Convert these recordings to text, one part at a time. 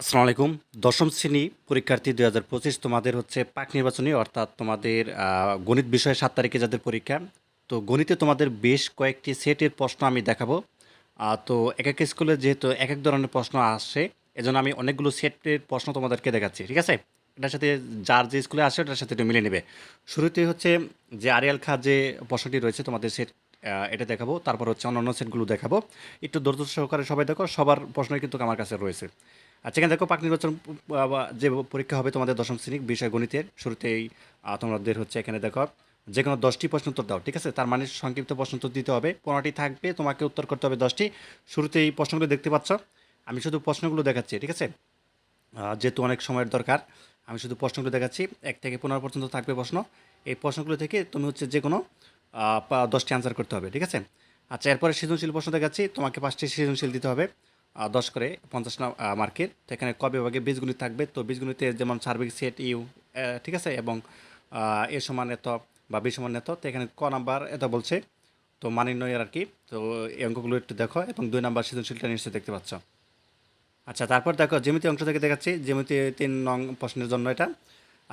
আসসালামু আলাইকুম। দশম শ্রেণি পরীক্ষার্থী দুই হাজার পঁচিশ তোমাদের হচ্ছে পাক নির্বাচনী, অর্থাৎ তোমাদের গণিত বিষয়ে সাত তারিখে যাদের পরীক্ষা। তো গণিতে তোমাদের বেশ কয়েকটি সেটের প্রশ্ন আমি দেখাবো। তো এক এক স্কুলে যেহেতু এক এক ধরনের প্রশ্ন আসে, এজন্য আমি অনেকগুলো সেটের প্রশ্ন তোমাদেরকে দেখাচ্ছি, ঠিক আছে? এটার সাথে যার যে স্কুলে আসে, ওটার সাথে একটু মিলে নেবে। শুরুতেই হচ্ছে যে আরিয়াল খা যে প্রশ্নটি রয়েছে, তোমাদের সেট এটা দেখাবো। তারপর হচ্ছে অন্যান্য সেটগুলো দেখাবো। একটু ধৈর্য সহকারে সবাই দেখো, সবার প্রশ্নই কিন্তু আমার কাছে রয়েছে। আচ্ছা এখানে দেখো পাক নির্বাচন যে পরীক্ষা হবে তোমাদের দশম শ্রেণি বিষয় গণিতের শুরুতেই তোমাদের হচ্ছে এখানে দেখো। যে কোনো দশটি প্রশ্ন উত্তর দাও, ঠিক আছে? তার মানে সংক্ষিপ্ত প্রশ্ন উত্তর দিতে হবে, পনেরোটি থাকবে, তোমাকে উত্তর করতে হবে দশটি। শুরুতে এই প্রশ্নগুলো দেখতে পাচ্ছ। আমি শুধু প্রশ্নগুলো দেখাচ্ছি, ঠিক আছে? যেহেতু অনেক সময়ের দরকার, আমি শুধু প্রশ্নগুলো দেখাচ্ছি। এক থেকে পনেরো পর্যন্ত থাকবে প্রশ্ন। এই প্রশ্নগুলো থেকে তুমি হচ্ছে যে কোনো দশটি আনসার করতে হবে, ঠিক আছে? আচ্ছা এরপরে সৃজনশীল প্রশ্ন দেখাচ্ছি। তোমাকে পাঁচটি সৃজনশীল দিতে হবে। দশ করে পঞ্চাশ মার্কের। তো এখানে ক বিভাগে বীজগুলি থাকবে? তো বীজগুলিতে যেমন সার্বিক সেট, ইউ ঠিক আছে? এবং এ সমান এত বা বি সমান এত। তো এখানে ক নাম্বার এত বলছে। তো মানিন্বয়ের আর কি। তো এই অঙ্কগুলো একটু দেখো। এবং দুই নাম্বার সৃজনশীলটা নিশ্চয়ই দেখতে পাচ্ছ। আচ্ছা তারপর দেখো, জ্যামিতি অংশ থেকে দেখাচ্ছি। জ্যামিতি তিন নং প্রশ্নের জন্য এটা।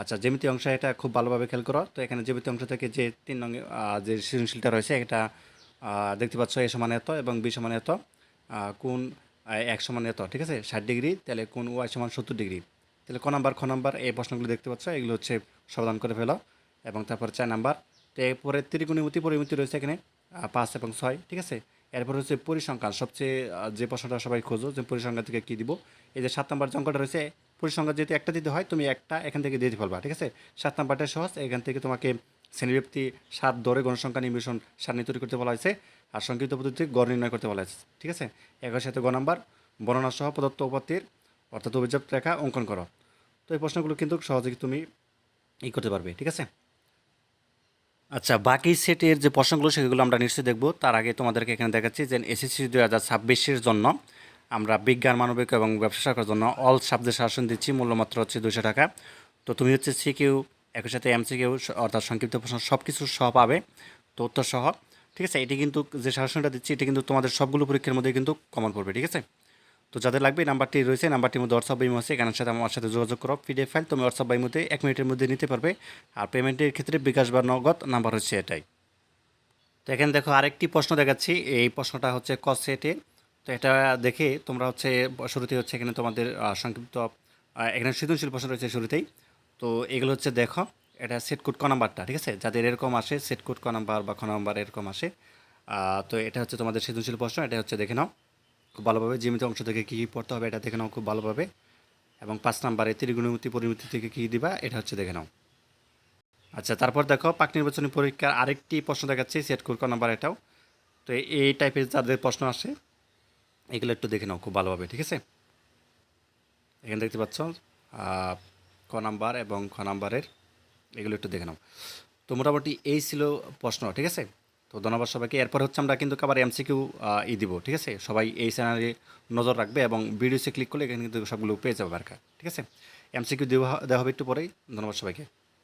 আচ্ছা জ্যামিতি অংশ এটা খুব ভালোভাবে খেয়াল করো। তো এখানে জ্যামিতি অংশ থেকে যে তিন নং যে সৃজনশীলটা রয়েছে, এটা দেখতে পাচ্ছ, এ সমান এত এবং বি সমান এত। কোন এক সমান এত, ঠিক আছে? ষাট ডিগ্রি, তাহলে কোন ওয়াই সমান সত্তর ডিগ্রি? তাহলে ক নাম্বার, খ নাম্বার, এই প্রশ্নগুলো দেখতে পাচ্ছ, এগুলো হচ্ছে সমাধান করে ফেলো। এবং তারপর চার নাম্বার, তো এরপরে ত্রিগুণিমতি, পরিমিতি রয়েছে এখানে পাঁচ এবং ছয়, ঠিক আছে? এরপর হচ্ছে পরিসংখ্যান, সবচেয়ে যে প্রশ্নটা সবাই খোঁজো, যে পরিসংখ্যান থেকে কী দিব? এই যে সাত নাম্বার যে অঙ্কটা রয়েছে, পরিসংখ্যান যেহেতু একটা দিতে হয়, তুমি একটা এখান থেকে দিয়ে দিতে পারবা ঠিক আছে? সাত নাম্বারটা সহজ, এখান থেকে তোমাকে শ্রেণীব্যক্তি সাত দরে গণসংখ্যা নিবেশন সারণী তৈরি করতে বলা হয়েছে আর সংক্ষিপ্ত পদ্ধতিতে গড় নির্ণয় করতে বলা হয়েছে। ঠিক আছে? একই সাথে গ নাম্বার বর্ণনা সহ প্রদত্ত উপাত্তির অর্থাৎ অভিযোগ রেখা অঙ্কন করো। তো এই প্রশ্নগুলো কিন্তু সহজে তুমি ই করতে পারবে, ঠিক আছে? আচ্ছা বাকি সেটের যে প্রশ্নগুলো, সেগুলো আমরা নিশ্চয়ই দেখব। তার আগে তোমাদেরকে এখানে দেখাচ্ছি যে এসএসসি দুই হাজার ছাব্বিশের জন্য আমরা বিজ্ঞান, মানবিক এবং ব্যবসা শাখার জন্য অল সাবজেক্ট শাসন দিচ্ছি। মূল্যমাত্র হচ্ছে দুশো টাকা। তো তুমি হচ্ছে সিকিউ একই সাথে এমসিকিউ অর্থাৎ সংক্ষিপ্ত প্রশ্ন সব কিছু সহ পাবে। তো উত্তর সহ ঠিক আছে? এটি কিন্তু যে শাসনটা দিচ্ছি, এটি কিন্তু তোমাদের সবগুলো পরীক্ষার মধ্যে কিন্তু কমন পড়বে, ঠিক আছে? তো যাদের লাগবে নাম্বারটি রয়েছে নাম্বারটির মধ্যে হোয়াটসঅ্যাপ বাইমো আছে এখানের সাথে আমার সাথে যোগাযোগ করো পিডিএফ ফাইল তুমি হোয়াটসঅ্যাপ বাইমোতে এক মিনিটের মধ্যে নিতে পারবে। আর পেমেন্টের ক্ষেত্রে বিকাশ বা নগদ নাম্বার হচ্ছে এটাই। তো এখানে দেখো, আরেকটি প্রশ্ন দেখাচ্ছি। এই প্রশ্নটা হচ্ছে ক সেটে তো এটা দেখে তোমরা হচ্ছে শুরুতে হচ্ছে এখানে তোমাদের সংক্ষিপ্ত এখানে সৃজনশীল প্রশ্ন রয়েছে শুরুতেই। তো এগুলো হচ্ছে দেখো, এটা সেট কোড ক নাম্বারটা, ঠিক আছে? যাদের এরকম আসে সেট কোড ক নাম্বার বা খ নাম্বার এরকম আসে। তো এটা হচ্ছে তোমাদের সৃজনশীল প্রশ্ন, এটা হচ্ছে দেখে নাও। খুব ভালোভাবে জীবিত অংশ থেকে কী কী পড়তে হবে, এটা দেখে নাও খুব ভালোভাবে। এবং পাঁচ নাম্বারে ত্রিগুণমিতি পরিমিতি থেকে কী দিবা, এটা হচ্ছে দেখে নাও। আচ্ছা তারপর দেখো, পাক নির্বাচনী পরীক্ষার আরেকটি প্রশ্ন দেখাচ্ছি সেট ক নাম্বার এটাও। তো এই টাইপের যাদের প্রশ্ন আসে, এগুলো একটু দেখে নাও খুব ভালোভাবে, ঠিক আছে? এখানে দেখতে পাচ্ছ ক নাম্বার এবং খ নাম্বারের এগুলো একটু দেখে নাও। তো মোটামুটি এই ছিল প্রশ্ন, ঠিক আছে? তো ধন্যবাদ সবাইকে। এরপর হচ্ছে আমরা কিন্তু আবার এমসিকিউ ই দিব, ঠিক আছে? সবাই এই চ্যানেলে নজর রাখবে এবং ভিডিওসে ক্লিক করলে এখানে কিন্তু সবগুলো পেয়ে যাবে আর ঠিক আছে? এমসিকিউ দেওয়া দেওয়া হবে একটু পরেই। ধন্যবাদ সবাইকে।